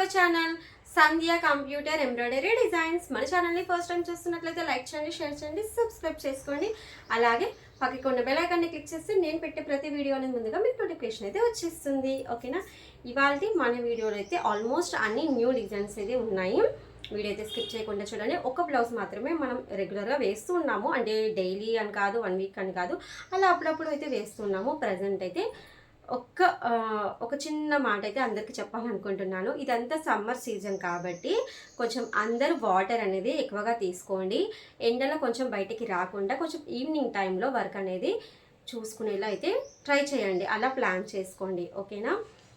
Our channel Sandhya computer embroidery designs మన ఛానల్ని first time చూస్తున్నట్లయితే లైక్ చేయండి షేర్ చేయండి సబ్స్క్రైబ్ చేసుకోండి. అలాగే పక్కకి ఉన్న బెల్ ఐకాన్ని క్లిక్ చేస్తే నేను పెట్టే ప్రతి వీడియో అనేది ముందుగా మీకు నోటిఫికేషన్ అయితే వచ్చేస్తుంది. ఓకేనా ఇవాళ మన వీడియోలో అయితే ఆల్మోస్ట్ అన్ని న్యూ డిజైన్స్ అయితే ఉన్నాయి. వీడియో అయితే స్కిప్ చేయకుండా చూడండి. ఒక బ్లౌజ్ మాత్రమే మనం రెగ్యులర్గా వేస్తూ ఉన్నాము. అంటే డైలీ అని కాదు వన్ వీక్ అని కాదు. అలా అప్పుడప్పుడు అయితే వేస్తున్నాము ప్రజెంట్ అయితే ఒక్క ఒక చిన్న మాట అయితే అందరికీ చెప్పాలనుకుంటున్నాను. ఇదంతా సమ్మర్ సీజన్ కాబట్టి కొంచెం అందరూ వాటర్ అనేది ఎక్కువగా తీసుకోండి. ఎండలో కొంచెం బయటికి రాకుండా కొంచెం ఈవినింగ్ టైంలో వర్క్ అనేది చూసుకునేలా అయితే ట్రై చేయండి. అలా ప్లాన్ చేసుకోండి. ఓకేనా?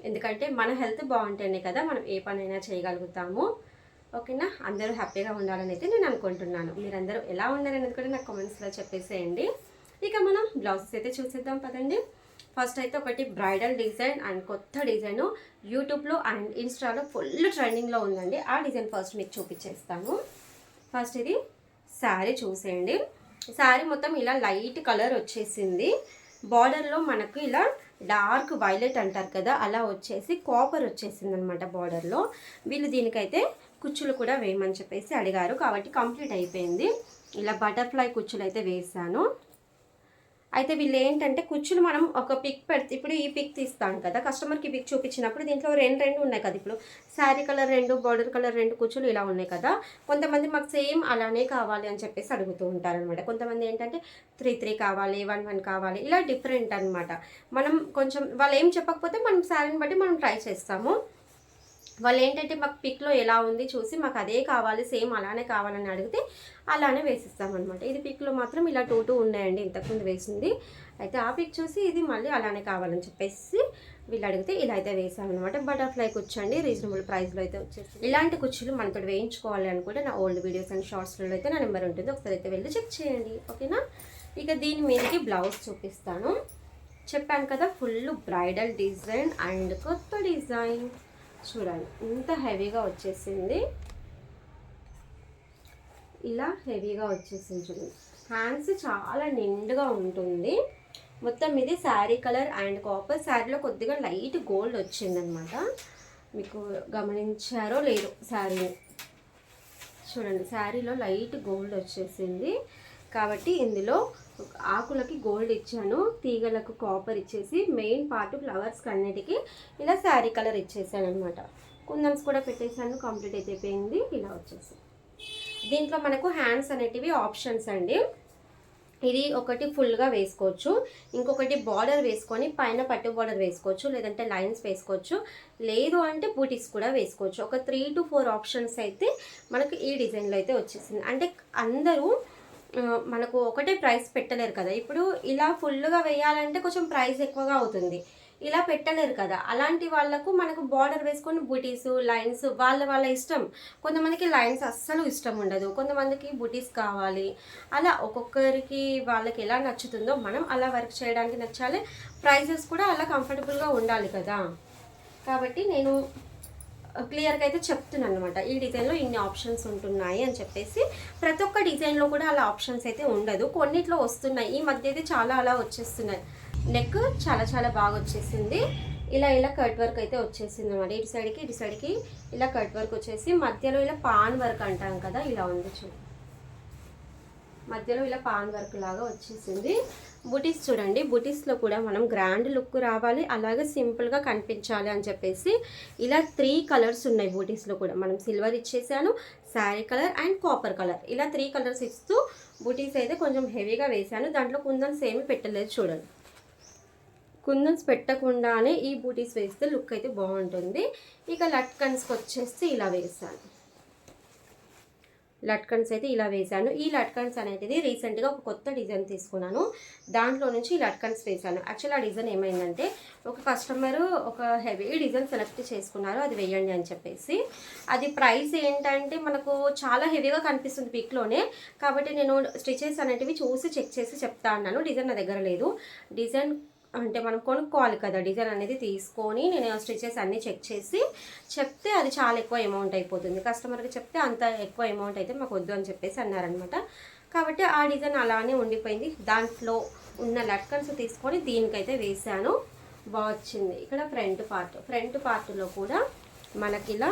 ఎందుకంటే మన హెల్త్ బాగుంటేనే కదా మనం ఏ పనైనా చేయగలుగుతాము. ఓకేనా? అందరూ హ్యాపీగా ఉండాలని అయితే నేను అనుకుంటున్నాను. మీరందరూ ఎలా ఉన్నారనేది కూడా నాకు కామెంట్స్లో చెప్పేసేయండి. ఇక మనం బ్లౌజెస్ అయితే చూసేద్దాం పదండి. ఫస్ట్ అయితే ఒకటి బ్రైడల్ డిజైన్ అండ్ కొత్త డిజైన్ యూట్యూబ్లో అండ్ ఇన్స్టాలో ఫుల్ ట్రెండింగ్లో ఉందండి. ఆ డిజైన్ ఫస్ట్ మీకు చూపించేస్తాను. ఫస్ట్ ఇది శారీ చూసేయండి. శారీ మొత్తం ఇలా లైట్ కలర్ వచ్చేసింది. బార్డర్లో మనకు ఇలా డార్క్ వైలెట్ అంటారు కదా అలా వచ్చేసి కాపర్ వచ్చేసింది అనమాట బార్డర్లో. వీళ్ళు దీనికైతే కుచ్చులు కూడా వేయమని చెప్పేసి అడిగారు. కాబట్టి కంప్లీట్ అయిపోయింది. ఇలా బటర్ఫ్లై కుచ్చులు అయితే వేసాను అయితే వీళ్ళు ఏంటంటే కుచ్చులు మనం ఒక పిక్ పెడితే ఇప్పుడు ఈ పిక్ తీస్తాను కదా కస్టమర్కి పిక్ చూపించినప్పుడు దీంట్లో రెండు రెండు ఉన్నాయి కదా ఇప్పుడు శారీ కలర్ రెండు బార్డర్ కలర్ రెండు కుచ్చులు ఇలా ఉన్నాయి కదా కొంతమంది మాకు సేమ్ అలానే కావాలి అని చెప్పేసి అడుగుతూ ఉంటారనమాట కొంతమంది ఏంటంటే త్రీ త్రీ కావాలి వన్ వన్ కావాలి ఇలా డిఫరెంట్ అనమాట మనం కొంచెం వాళ్ళు ఏం చెప్పకపోతే మనం శారీని బట్టి మనం ట్రై చేస్తాము. వాళ్ళు ఏంటంటే మాకు పిక్లో ఎలా ఉంది చూసి మాకు అదే కావాలి సేమ్ అలానే కావాలని అడిగితే అలానే వేసిస్తామన్నమాట. ఇది పిక్లో మాత్రం ఇలా టూ టూ ఉన్నాయండి ఇంతకుముందు వేసింది. అయితే ఆ పిక్ చూసి ఇది మళ్ళీ అలానే కావాలని చెప్పేసి వీళ్ళు అడిగితే ఇలా అయితే వేసామన్నమాట. బటర్ఫ్లై కూర్చోండి రీజనబుల్ ప్రైస్లో అయితే వచ్చేసి ఇలాంటి కుర్చీలు మనతో వేయించుకోవాలి అనుకుంటే నా ఓల్డ్ వీడియోస్ అండ్ షార్ట్స్లో అయితే నా నెంబర్ ఉంటుంది. ఒకసారి అయితే వెళ్ళి చెక్ చేయండి. ఓకేనా? ఇక దీని మీదకి బ్లౌజ్ చూపిస్తాను. చెప్పాను కదా ఫుల్ బ్రైడల్ డిజైన్ అండ్ కొత్త డిజైన్. చూడండి ఇంత హెవీగా వచ్చేసింది. ఇలా హెవీగా వచ్చేసింది చూడండి. హ్యాండ్స్ చాలా నిండుగా ఉంటుంది. మొత్తం ఇది శారీ కలర్ అండ్ కాపర్ శారీలో కొద్దిగా లైట్ గోల్డ్ వచ్చిందనమాట. మీకు గమనించారో లేదో శారీని చూడండి శారీలో లైట్ గోల్డ్ వచ్చేసింది. కాబట్టి ఇందులో ఆకులకి గోల్డ్ ఇచ్చాను తీగలకు కాపర్ ఇచ్చేసి మెయిన్ పార్ట్ ఫ్లవర్స్కి అన్నిటికీ ఇలా శారీ కలర్ ఇచ్చేసాను అనమాట కుందన్స్ కూడా పెట్టేసాను కంప్లీట్ అయిపోయింది ఇలా వచ్చేసి. దీంట్లో మనకు హ్యాండ్స్ అనేటివి ఆప్షన్స్ అండి. ఇది ఒకటి ఫుల్గా వేసుకోవచ్చు ఇంకొకటి బార్డర్ వేసుకొని పైన పట్టు బార్డర్ వేసుకోవచ్చు లేదంటే లైన్స్ వేసుకోవచ్చు లేదు అంటే బూటీస్ కూడా వేసుకోవచ్చు. ఒక త్రీ టు ఫోర్ ఆప్షన్స్ అయితే మనకు ఈ డిజైన్లో అయితే వచ్చేసింది. అంటే అందరూ మనకు ఒకటే ప్రైస్ పెట్టలేరు కదా. ఇప్పుడు ఇలా ఫుల్గా వేయాలంటే కొంచెం ప్రైస్ ఎక్కువగా అవుతుంది. ఇలా పెట్టలేరు కదా. అలాంటి వాళ్ళకు మనకు బార్డర్ వేసుకొని బుటీస్ లైన్స్ వాళ్ళ వాళ్ళ ఇష్టం. కొంతమందికి లైన్స్ అస్సలు ఇష్టం ఉండదు. కొంతమందికి బుటీస్ కావాలి. అలా ఒక్కొక్కరికి వాళ్ళకి ఎలా నచ్చుతుందో మనం అలా వర్క్ చేయడానికి నచ్చాలి. ప్రైజెస్ కూడా అలా కంఫర్టబుల్గా ఉండాలి కదా. కాబట్టి నేను క్లియర్గా అయితే చెప్తున్నాను అనమాట ఈ డిజైన్లో ఇన్ని ఆప్షన్స్ ఉంటున్నాయి అని చెప్పేసి ప్రతి ఒక్క డిజైన్లో కూడా అలా ఆప్షన్స్ అయితే ఉండదు. కొన్నిట్లో వస్తున్నాయి. ఈ మధ్య అయితే చాలా అలా వచ్చేస్తున్నాయి. నెక్ చాలా చాలా బాగా వచ్చేసింది. ఇలా ఇలా కట్ వర్క్ అయితే వచ్చేసింది అనమాట ఇటు సైడ్కి ఇటు సైడ్కి ఇలా కట్ వర్క్ వచ్చేసి మధ్యలో ఇలా పాన్ వర్క్ అంటాం కదా ఇలా ఉంది చూడండి మధ్యలో ఇలా పాన్ వర్క్ లాగా వచ్చేసింది. బుటీస్ చూడండి బుటీస్లో కూడా మనం గ్రాండ్ లుక్ రావాలి అలాగే సింపుల్గా కనిపించాలి అని చెప్పేసి ఇలా త్రీ కలర్స్ ఉన్నాయి బూటీస్లో కూడా. మనం సిల్వర్ ఇచ్చేసాను sari colour and copper colour. ఇలా త్రీ కలర్స్ ఇస్తూ బూటీస్ అయితే కొంచెం హెవీగా వేసాను దాంట్లో కుందన్స్ ఏమీ పెట్టలేదు చూడండి. కుందన్స్ పెట్టకుండానే ఈ బూటీస్ వేస్తే లుక్ అయితే బాగుంటుంది. ఇక లట్కన్స్కి వచ్చేసి ఇలా వేసాను లట్కన్స్ అయితే ఇలా వేశాను. ఈ లట్కన్స్ అనేది రీసెంట్గా ఒక కొత్త డిజైన్ తీసుకున్నాను. దాంట్లో నుంచి ఈ లట్కన్స్ వేశాను. యాక్చువల్ ఆ డిజైన్ ఏమైందంటే ఒక కస్టమర్ ఒక హెవీ డిజైన్ సెలెక్ట్ చేసుకున్నారు. అది వేయండి అని చెప్పేసి. అది ప్రైస్ ఏంటంటే మనకు చాలా హెవీగా కనిపిస్తుంది పిక్లోనే. కాబట్టి నేను స్టిచెస్ అనేటివి చూసి చెక్ చేసి చెప్తా అన్నాను. డిజైన్ నా దగ్గర లేదు. డిజైన్ అంటే మనం కొనుక్కోవాలి కదా డిజైన్ అనేది తీసుకొని నేను స్టిచెస్ అన్నీ చెక్ చేసి చెప్తే అది చాలా ఎక్కువ అమౌంట్ అయిపోతుంది. కస్టమర్కి చెప్తే అంత ఎక్కువ అమౌంట్ అయితే మాకు వద్దు అని చెప్పేసి అన్నారనమాట కాబట్టి ఆ డిజైన్ అలానే ఉండిపోయింది. దాంట్లో ఉన్న లట్కన్స్ తీసుకొని దీనికైతే వేసాను బాగా వచ్చింది. ఇక్కడ ఫ్రంట్ పార్ట్. ఫ్రంట్ పార్ట్లో కూడా మనకి ఇలా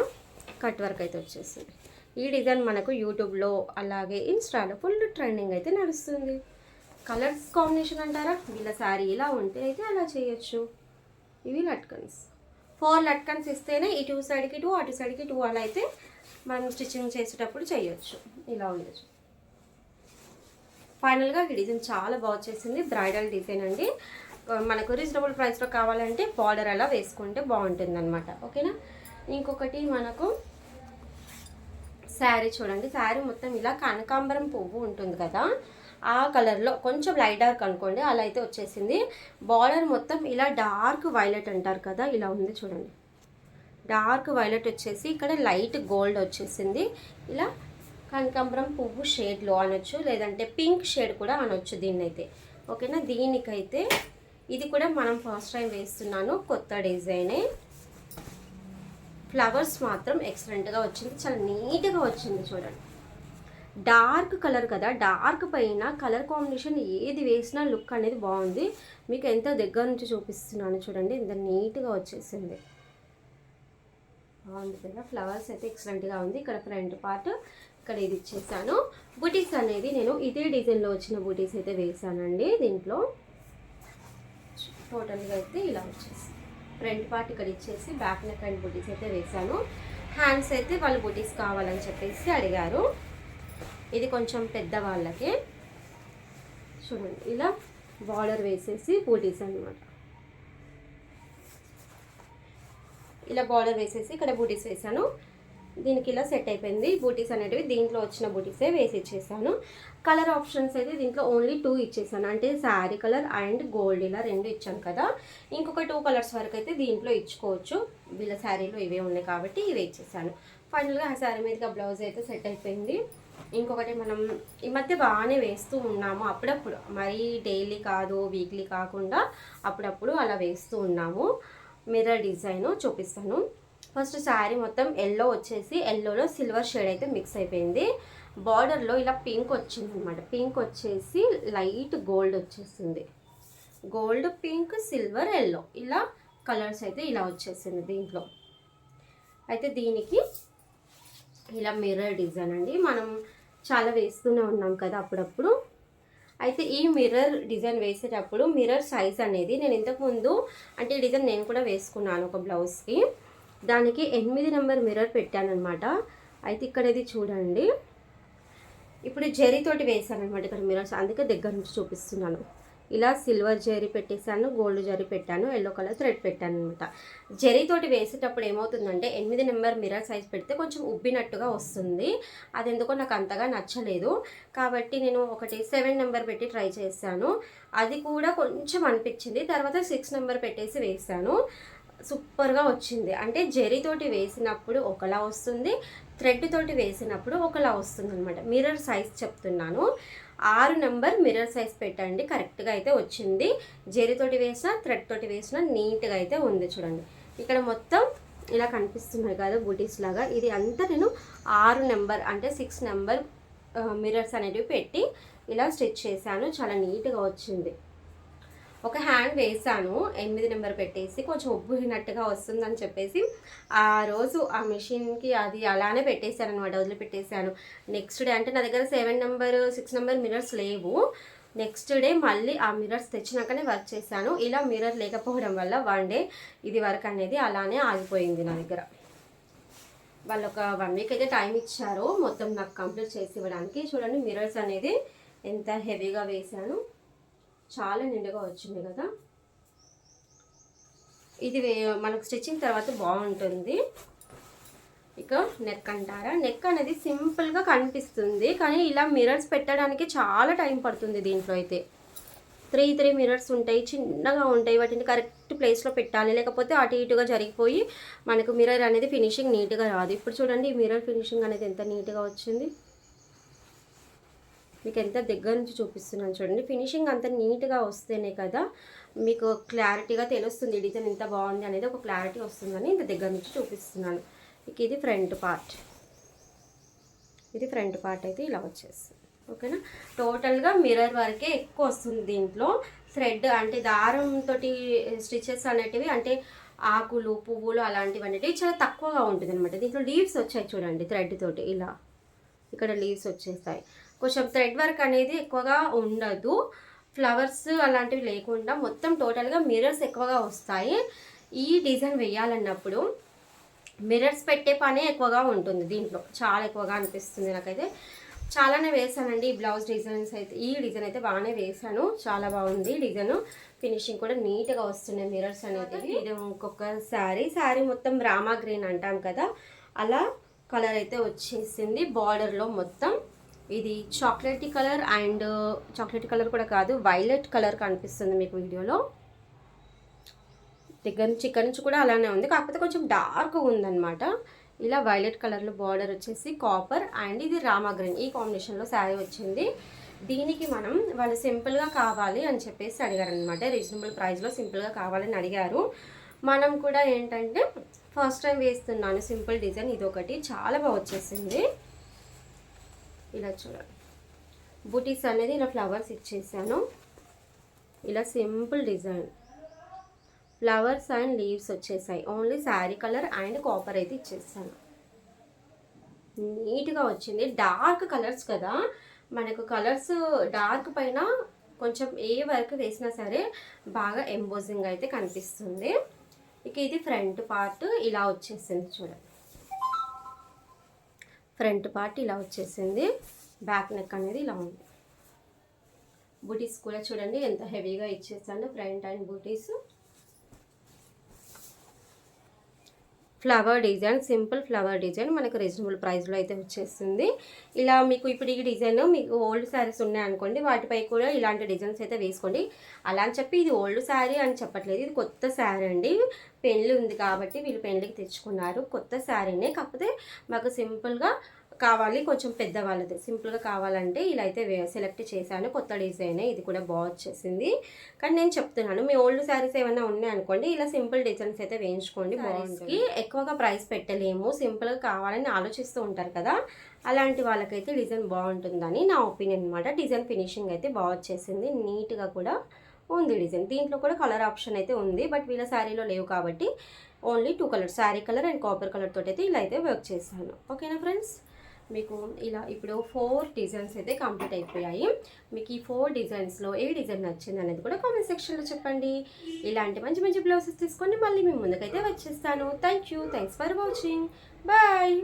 కట్ వర్క్ అయితే వచ్చేసింది. ఈ డిజైన్ మనకు యూట్యూబ్లో అలాగే ఇన్స్టాలో ఫుల్ ట్రెండింగ్ అయితే నడుస్తుంది. కలర్స్ కాంబినేషన్ అంటారా? వీళ్ళ శారీ ఇలా ఉంటే అయితే అలా చేయొచ్చు. ఇవి లట్కన్స్. ఫోర్ లట్కన్స్ ఇస్తేనే ఇటు సైడ్కి టూ అటు సైడ్కి టూ అలా అయితే మనం స్టిచ్చింగ్ చేసేటప్పుడు చేయొచ్చు. ఇలా ఉండొచ్చు. ఫైనల్గా ఈ డిజైన్ చాలా బాగా వచ్చేసింది. బ్రైడల్ డిజైన్ అండి. మనకు రీజనబుల్ ప్రైస్లో కావాలంటే బార్డర్ అలా వేసుకుంటే బాగుంటుంది అనమాట ఓకేనా? ఇంకొకటి మనకు శారీ చూడండి. శారీ మొత్తం ఇలా కనకాంబరం పువ్వు ఉంటుంది కదా. ఆ కలర్లో కొంచెం లైట్ డార్క్ అనుకోండి అలా అయితే వచ్చేసింది. బార్డర్ మొత్తం ఇలా డార్క్ వైలెట్ అంటారు కదా ఇలా ఉంది చూడండి. డార్క్ వైలెట్ వచ్చేసి ఇక్కడ లైట్ గోల్డ్ వచ్చేసింది. ఇలా కనకాంబరం పువ్వు షేడ్లో అనొచ్చు లేదంటే పింక్ షేడ్ కూడా అనొచ్చు దీన్నైతే. ఓకేనా దీనికైతే ఇది కూడా మనం ఫస్ట్ టైం వేస్తున్నాను కొత్త డిజైనే ఫ్లవర్స్ మాత్రం ఎక్సలెంట్గా వచ్చింది. చాలా నీట్గా వచ్చింది చూడండి. డార్క్ కలర్ కదా డార్క్ పైన కలర్ కాంబినేషన్ ఏది వేసినా లుక్ అనేది బాగుంది. మీకు ఎంత దగ్గర నుంచి చూపిస్తున్నాను చూడండి. ఎంత నీట్గా వచ్చేసింది. బాగుంది కదా ఫ్లవర్స్ అయితే ఎక్సలెంట్గా ఉంది. ఇక్కడ ఫ్రంట్ పార్ట్ ఇక్కడ ఇది ఇచ్చేసాను. బూటీస్ అనేది నేను ఇదే డిజైన్లో వచ్చిన బూటీస్ అయితే వేసానండి దీంట్లో. టోటల్గా అయితే ఇలా వచ్చేసింది. ఫ్రంట్ పార్ట్ ఇక్కడ ఇచ్చేసి బ్యాక్ నెక్ అండ్ బుటీస్ అయితే వేసాను హ్యాండ్స్ అయితే వాళ్ళు బుటీస్ కావాలని చెప్పేసి అడిగారు. ఇది కొంచెం పెద్ద వాళ్ళకి. చూడండి ఇలా బార్డర్ వేసేసి బూటీస్ అన్నమాట. ఇలా బార్డర్ వేసేసి ఇక్కడ బూటీస్ వేసాను దీనికి ఇలా సెట్ అయిపోయింది. బూటీస్ అనేటివి దీంట్లో వచ్చిన బూటీసే వేసి ఇచ్చేసాను. కలర్ ఆప్షన్స్ అయితే దీంట్లో ఓన్లీ టూ ఇచ్చేసాను. అంటే శారీ కలర్ అండ్ గోల్డ్ ఇలా రెండు ఇచ్చాను కదా. ఇంకొక టూ కలర్స్ వరకు అయితే దీంట్లో ఇచ్చుకోవచ్చు. వీళ్ళ శారీలో ఇవే ఉన్నాయి కాబట్టి ఇవే ఇచ్చేసాను. ఫైనల్గా ఆ శారీ మీదగా బ్లౌజ్ అయితే సెట్ అయిపోయింది. ఇంకొకటి మనం ఈ మధ్య బాగానే వేస్తూ ఉన్నాము. అప్పుడప్పుడు మరీ డైలీ కాదు వీక్లీ కాకుండా అప్పుడప్పుడు అలా వేస్తూ ఉన్నాము. మిర్రర్ డిజైన్ చూపిస్తాను. ఫస్ట్ శారీ మొత్తం ఎల్లో వచ్చేసి ఎల్లోలో సిల్వర్ షేడ్ అయితే మిక్స్ అయిపోయింది. బార్డర్లో ఇలా పింక్ వచ్చింది అనమాట పింక్ వచ్చేసి లైట్ గోల్డ్ వచ్చేసింది. గోల్డ్ పింక్ సిల్వర్ ఎల్లో ఇలా కలర్స్ అయితే ఇలా వచ్చేసింది దీంట్లో. అయితే దీనికి ఇలా మిర్రర్ డిజైన్ అండి. మనం చాలా వేస్తూనే ఉన్నాం కదా అప్పుడప్పుడు. అయితే ఈ మిర్రర్ డిజైన్ వేసేటప్పుడు మిర్రర్ సైజ్ అనేది నేను ఇంతకుముందు అంటే డిజైన్ నేను కూడా వేసుకున్నాను ఒక బ్లౌజ్కి దానికి ఎనిమిది నెంబర్ మిర్రర్ పెట్టానమాట అయితే ఇక్కడ ఇది చూడండి. ఇప్పుడు జరీతోటి వేసాను అనమాట ఇక్కడ మిర్రర్స్. అందుకే దగ్గర నుంచి చూపిస్తున్నాను. ఇలా సిల్వర్ జరీ పెట్టేశాను గోల్డ్ జరీ పెట్టాను ఎల్లో కలర్ థ్రెడ్ పెట్టాను అనమాట జరీతోటి వేసేటప్పుడు ఏమవుతుందంటే ఎనిమిది నెంబర్ మిర్రర్ సైజ్ పెడితే కొంచెం ఉబ్బినట్టుగా వస్తుంది. అది ఎందుకో నాకు అంతగా నచ్చలేదు. కాబట్టి నేను ఒకటి సెవెన్ నెంబర్ పెట్టి ట్రై చేశాను. అది కూడా కొంచెం అనిపించింది. తర్వాత సిక్స్ నెంబర్ పెట్టేసి వేసాను సూపర్గా వచ్చింది. అంటే జరీతోటి వేసినప్పుడు ఒకలా వస్తుంది థ్రెడ్ తోటి వేసినప్పుడు ఒకలా వస్తుంది అనమాట మిర్రర్ సైజ్ చెప్తున్నాను. ఆరు నెంబర్ మిర్రర్ సైజ్ పెట్టండి కరెక్ట్గా అయితే వచ్చింది. జరీతోటి వేసినా థ్రెడ్ తోటి వేసినా నీట్గా అయితే ఉంది చూడండి. ఇక్కడ మొత్తం ఇలా కనిపిస్తున్నాయి కదా బుటీస్ లాగా. ఇది అంతా నేను ఆరు నెంబర్ అంటే సిక్స్ నెంబర్ మిర్రర్స్ అనేటివి పెట్టి ఇలా స్టిచ్ చేశాను. చాలా నీట్గా వచ్చింది. ఒక హ్యాండ్ వేసాను. ఎనిమిది నెంబర్ పెట్టేసి కొంచెం ఉబ్బునట్టుగా వస్తుందని చెప్పేసి ఆ రోజు ఆ మిషన్కి అది అలానే పెట్టేశాను అనమాట వదిలిపెట్టేశాను. నెక్స్ట్ డే అంటే నా దగ్గర seven number six number mirrors లేవు. నెక్స్ట్ డే మళ్ళీ ఆ మిరర్స్ తెచ్చినాకనే వర్క్ చేశాను. ఇలా మిర్రర్ లేకపోవడం వల్ల వన్ డే ఇది వర్క్ అనేది అలానే ఆగిపోయింది నా దగ్గర. వాళ్ళు ఒక వన్ వీక్ అయితే టైం ఇచ్చారు. మొత్తం నాకు కంప్లీట్ చేసి ఇవ్వడానికి. చూడండి మిరర్స్ అనేది ఎంత హెవీగా వేశాను. చాలా నిండుగా వచ్చింది కదా. ఇది వే- మనకు స్టిచ్చింగ్ తర్వాత బాగుంటుంది. ఇక నెక్ అంటారా? నెక్ అనేది సింపుల్గా కనిపిస్తుంది కానీ ఇలా మిరర్స్ పెట్టడానికి చాలా టైం పడుతుంది దీంట్లో అయితే. త్రీ త్రీ మిరర్స్ ఉంటాయి చిన్నగా ఉంటాయి వాటిని కరెక్ట్ ప్లేస్లో పెట్టాలి. లేకపోతే అటు ఇటుగా జరిగిపోయి మనకు మిర్రర్ అనేది ఫినిషింగ్ నీట్గా రాదు. ఇప్పుడు చూడండి ఈ మిర్రర్ ఫినిషింగ్ అనేది ఎంత నీట్గా వచ్చింది. మీకు ఎంత దగ్గర నుంచి చూపిస్తున్నాను చూడండి. ఫినిషింగ్ అంత నీట్గా వస్తేనే కదా మీకు క్లారిటీగా తెలుస్తుంది డిజైన్ ఎంత బాగుంది అనేది ఒక క్లారిటీ వస్తుందని ఇంత దగ్గర నుంచి చూపిస్తున్నాను. ఇక ఇది ఫ్రంట్ పార్ట్ ఇది ఫ్రంట్ పార్ట్ అయితే ఇలా వచ్చేస్తుంది. ఓకేనా టోటల్గా మిర్రర్ వరకే ఎక్కువ వస్తుంది దీంట్లో. థ్రెడ్ అంటే దారంతో స్టిచెస్ అనేటివి అంటే ఆకులు పువ్వులు అలాంటివి అనేటివి చాలా తక్కువగా ఉంటుంది అనమాట దీంట్లో లీవ్స్ వచ్చాయి చూడండి థ్రెడ్ తోటి ఇలా. ఇక్కడ లీవ్స్ వచ్చేస్తాయి. కొంచెం థ్రెడ్ వర్క్ అనేది ఎక్కువగా ఉండదు. ఫ్లవర్స్ అలాంటివి లేకుండా మొత్తం టోటల్గా మిర్రర్స్ ఎక్కువగా వస్తాయి. ఈ డిజైన్ వేయాలన్నప్పుడు మిర్రర్స్ పెట్టే పనే ఎక్కువగా ఉంటుంది దీంట్లో. చాలా ఎక్కువగా అనిపిస్తుంది నాకైతే. చాలానే వేసానండి ఈ బ్లౌజ్ డిజైన్స్ అయితే. ఈ డిజైన్ అయితే బాగానే వేసాను. చాలా బాగుంది డిజైన్ ఫినిషింగ్ కూడా నీట్గా వస్తున్నాయి మిర్రర్స్ అనేటివి ఇది ఇంకొక శారీ శారీ మొత్తం రామా గ్రీన్ అంటాం కదా. అలా కలర్ అయితే వచ్చేసింది. బార్డర్లో మొత్తం ఇది chocolate colour and uh, chocolate colour కూడా కాదు వైలెట్ కలర్ కనిపిస్తుంది మీకు వీడియోలో. దగ్గర నుంచి ఇక్కడ నుంచి కూడా అలానే ఉంది. కాకపోతే కొంచెం డార్క్ ఉందన్నమాట. ఇలా వైలెట్ కలర్లో బార్డర్ వచ్చేసి కాపర్ అండ్ ఇది రామా గ్రీన్ ఈ కాంబినేషన్లో శారీ వచ్చింది. దీనికి మనం వాళ్ళు సింపుల్గా కావాలి అని చెప్పేసి అడిగారు అనమాట రీజనబుల్ ప్రైస్లో సింపుల్గా కావాలని అడిగారు. మనం కూడా ఏంటంటే ఫస్ట్ టైం వేస్తున్నాను. సింపుల్ డిజైన్ ఇది ఒకటి చాలా బాగా వచ్చేసింది. ఇలా చూడండి. బుటీస్ అనేది ఇలా ఫ్లవర్స్ ఇచ్చేసాను. ఇలా simple design. Flowers and leaves వచ్చేసాయి. Only sari colour and copper అయితే ఇచ్చేసాను. నీట్గా వచ్చింది. డార్క్ కలర్స్ కదా. మనకు కలర్స్ డార్క్ పైన కొంచెం ఏ వర్క్ వేసినా సరే బాగా ఎంబోజింగ్ అయితే కనిపిస్తుంది. ఇక ఇది ఫ్రంట్ పార్ట్. ఇలా వచ్చేసింది చూడండి. ఫ్రంట్ పార్ట్ ఇలా వచ్చేసింది. బ్యాక్ నెక్ అనేది ఇలా ఉంది. బూటీస్ కూడా చూడండి ఎంత హెవీగా ఇచ్చేసాను front and booties. Flower design simple flower design మనకు రీజనబుల్ ప్రైస్లో అయితే వచ్చేస్తుంది. ఇలా మీకు ఇప్పుడు ఈ డిజైన్ మీకు ఓల్డ్ శారీస్ ఉన్నాయనుకోండి వాటిపై కూడా ఇలాంటి డిజైన్స్ అయితే వేసుకోండి. అలా అని చెప్పి ఇది ఓల్డ్ శారీ అని చెప్పట్లేదు ఇది కొత్త శారీ అండి. పెళ్ళి ఉంది కాబట్టి వీళ్ళు పెళ్ళికి తెచ్చుకున్నారు కొత్త శారీనే. కాకపోతే మాకు సింపుల్గా కావాలి కొంచెం పెద్దవాళ్ళది. సింపుల్గా కావాలంటే ఇలా అయితే సెలెక్ట్ చేశాను. కొత్త డిజైన్ ఇది కూడా బాగా వచ్చేసింది. కానీ నేను చెప్తున్నాను మీ ఓల్డ్ శారీస్ ఏమైనా ఉన్నాయి అనుకోండి ఇలా సింపుల్ డిజైన్స్ అయితే వేయించుకోండి బాగుంటుంది. ఎక్కువగా ప్రైస్ పెట్టలేము సింపుల్గా కావాలని ఆలోచిస్తూ ఉంటారు కదా. అలాంటి వాళ్ళకైతే డిజైన్ బాగుంటుందని నా ఒపీనియన్ అనమాట డిజైన్ ఫినిషింగ్ అయితే బాగా వచ్చేసింది. నీట్గా కూడా ఉంది డిజైన్. దీంట్లో కూడా కలర్ ఆప్షన్ అయితే ఉంది బట్ వీళ్ళ శారీలో లేవు కాబట్టి only two colour sari colour and copper colour తోటి అయితే ఇలా అయితే వర్క్ చేశాను. ఓకేనా ఫ్రెండ్స్? మీకు ఇలా ఇప్పుడు ఫోర్ డిజైన్స్ అయితే కంప్లీట్ అయిపోయాయి. మీకు ఈ ఫోర్ డిజైన్స్లో ఏ డిజైన్ నచ్చింది అనేది కూడా కామెంట్ సెక్షన్లో చెప్పండి. ఇలాంటి మంచి మంచి బ్లౌజెస్ తీసుకొని మళ్ళీ మీ ముందుకైతే వచ్చేస్తాను. Thank you thanks for watching bye